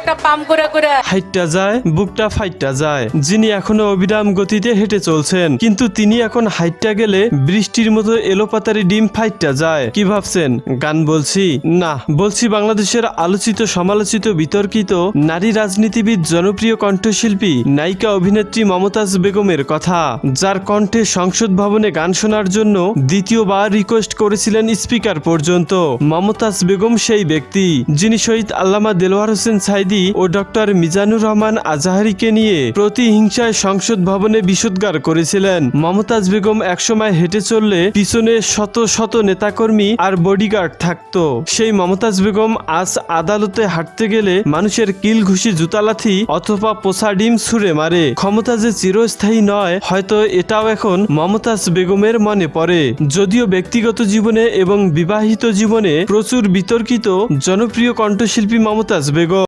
একটা পাম করে করে। হাইটটা যায়, বুকটা ফাইটটা যায়। যিনি এখনও অবিরাম গতিতে হেঁটে চলছেন, কিন্তু তিনি এখন হাইটটা গেলে বৃষ্টির মতো এলোপাতারি ডিম ফাইটটা যায়। কি ভাবছেন? গান বলছি? না, বলছি বাংলাদেশের আলোচিত, সমালোচিত, বিতর্কিত, নারী রাজনীতিবিদ, জনপ্রিয় কণ্ঠশিল্পী, নায়িকা অভিনেত্রী মমতাজ বেগমের কথা, যার কণ্ঠে সংসদ ভবনে গান শোনার জন্য দ্বিতীয়বার রিকোয়েস্ট করেছিলেন স্পিকার পর্যন্ত। মমতাজ বেগম সেই ব্যক্তি, যিনি শহীদ আল্লামা দেলোয়ার হোসেন সাইদি ও ডক্টর মিজানুর রহমান আজাহারিকে নিয়ে প্রতিহিংসায় সংসদ ভবনে বিষোদ্গার করেছিলেন। মমতাজ বেগম একসময় হেঁটে চললে পিছনে শত শত নেতাকর্মী আর বডিগার্ড থাকতো। সেই মমতাজ বেগম আজ আদালতে হাঁটতে গেলে মানুষের কিল ঘুষি জুতালাথি অথবা পোষা ডিম ছুঁড়ে মারে। ক্ষমতা যে চিরস্থায়ী নয়, হয়তো এটাও এখন মমতাজ বেগমের মনে পড়ে। যদিও ব্যক্তিগত জীবনে এবং বিবাহিত জীবনে প্রচুর বিতর্কিত, জনপ্রিয় কণ্ঠশিল্পী মমতাজ বেগম।